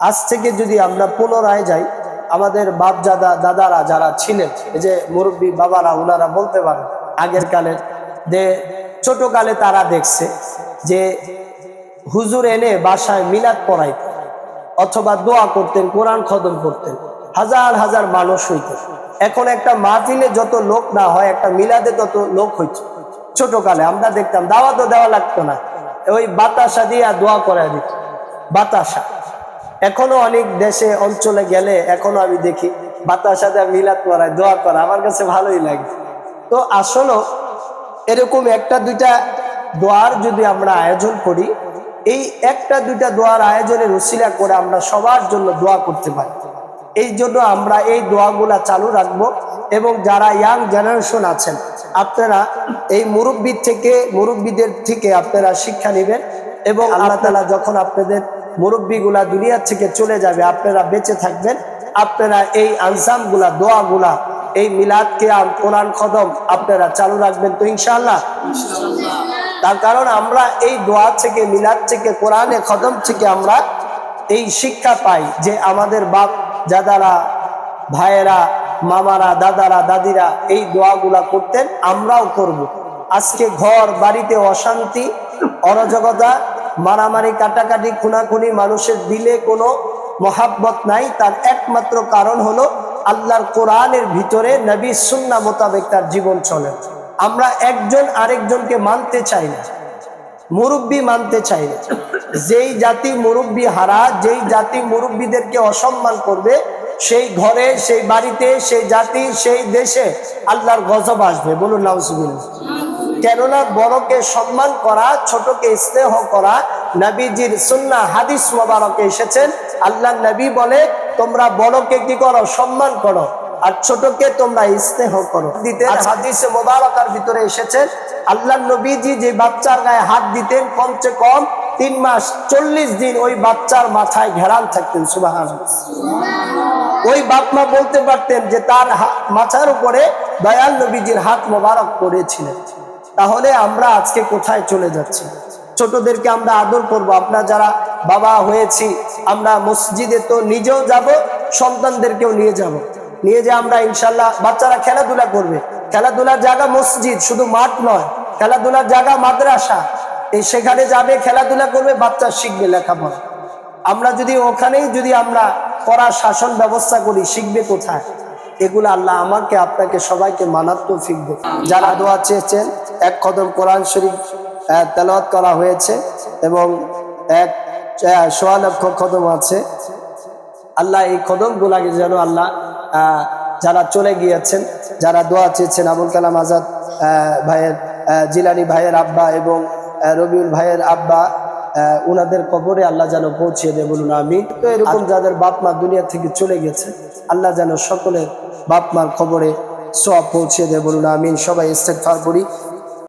আজ থেকে যদি আমরা পুনরায় যাই, আমাদের বাপ দাদা দাদারা যারা ছিলেন, এই যে মুরব্বী বাবারা ওনারা বলতে পারেন, আগের কালে যে ছোট কালে তারা দেখছে যে হুজুর এনে বাসায় মিলাদ পড়াইতেন, অথবা দোয়া করতেন, কোরআন খদম করতেন, হাজার হাজার মানুষ হইত। এখন একটা মাহফিলে যত লোক না হয়, একটা মিলাদে তত লোক হইত। ছোট কালে আমরা দেখতাম দাওয়া তো দেওয়া লাগতো না। ওই বাতাসা দিয়ে দোয়া করা দিত। বাতাসা। এখনও অনেক দেশে অঞ্চলে গেলে এখনও আমি দেখি বাতাসা সাথে মিলাদ করায় দোয়া করা আমার কাছে ভালোই লাগে। তো আসলে এরকম একটা দুইটা দোয়ার যদি আমরা আয়োজন করি এই একটা দুইটা দোয়ার আয়োজনের উসিলা করে আমরা সবার জন্য দোয়া করতে পারি। এই জন্য আমরা এই দোয়াগুলা চালু রাখব এবং যারা ইয়াং জেনারেশন আছেন আপনারা এই মুরব্বী থেকে মুরব্বীদের থেকে আপনারা শিক্ষা নেবেন এবং আল্লাহ তালা যখন আপনাদের মুরব্বীগুলা দুনিয়ার থেকে চলে যাবে আপনারা বেঁচে থাকবেন। আপনারা এই আনসামগুলা দোয়াগুলা এই মিলাদ কেয়াম কোরআন খদম আপনারা চালু রাখবেন তো ইনশাল্লাহ তার কারণ আমরা এই দোয়া থেকে মিলাদ থেকে কোরআনে খদম থেকে আমরা এই শিক্ষা পাই যে আমাদের বাপ দাদারা ভাইয়েরা মামারা দাদারা দাদিরা এই দোয়াগুলা করতেন আমরাও করব। আজকে ঘর বাড়িতে অশান্তি অরাজকতা মারামারি, কাটাকাটি, খুনাখুনি মানুষের দিলে কোনো মহাব্বত নাই। তার একমাত্র কারণ হলো আল্লাহর কোরআনের ভিতরে নবী সুন্না মোতাবেক তার জীবন চলে। আমরা একজন আরেকজনকে মানতে চাই না, মুরব্বী মানতে চাই না। যেই জাতি মুরব্বী হারা, যেই জাতি মুরব্বীদেরকে অসম্মান করবে, সেই ঘরে, সেই বাড়িতে, সেই জাতি, সেই দেশে আল্লাহর গজব আসবে। বলুন, নাউজুবিল্লাহ। কেননা বড়কে সম্মান করা ছোটকে স্নেহ করা নবীজির সুন্না হাদিস মোবারকে এসেছেন। আল্লাহ নবী বলে তোমরা বড়কে কি করো? সম্মান করো। আর ছোটকে তোমরা স্নেহ করো। দিতে হাদিস মোবারকার ভিতরে এসেছেন। আল্লাহ নবীজি যে বাচ্চার গায়ে হাত দিতেন কমসে কম তিন মাস চল্লিশ দিন ওই বাচ্চার মাথায় ঘেরান থাকতেন সুবাহান ওই বাপমা বলতে পারতেন যে তার মাথার উপরে দয়াল নবীজির হাত মোবারক করেছিলেন তাহলে আমরা আজকে কোথায় চলে যাচ্ছি? ছোটদেরকে আমরা আদর করব। আমরা যারা বাবা হয়েছি, আমরা মসজিদে তো নিজেও যাব, সন্তানদেরকেও নিয়ে যাব। নিয়ে যে আমরা ইনশাল্লাহ বাচ্চারা খেলাধুলা করবে। খেলাধুলার জায়গা মসজিদ, শুধু মাঠ নয়, খেলাধুলার জায়গা মাদ্রাসা। এই সেখানে যাবে, খেলাধুলা করবে, বাচ্চা শিখবে লেখাপড়া। আমরা যদি ওখানেই যদি আমরা করা শাসন ব্যবস্থা করি, শিখবে কোথায়? এগুলো আল্লাহ আমাকে, আপনাকে সবাইকে মানাত্ম ফিকবে যারা দোয়া চেয়েছেন এক কদম কোরআন শরীফ তেলাওয়াত করা হয়েছে এবং এক সোয়া লক্ষ কদম আছে। আল্লাহ এই কদম গুলাকে যেন আল্লাহ যারা চলে গিয়েছেন, যারা দোয়া চেয়েছেন, আবুল কালাম আজাদ ভাইয়ের জিলানি ভাইয়ের আব্বা এবং রবিউল ভাইয়ের আব্বা উনাদের কবরে আল্লাহ যেন পৌঁছিয়ে দেয় বলুন আমি এরকম যাদের বাপ মা দুনিয়া থেকে চলে গেছে আল্লাহ যেন সকলের বাপ মার খবরে সব পৌঁছে দেয় বলুন, আমিন। সবাই ইস্তেকফার করি।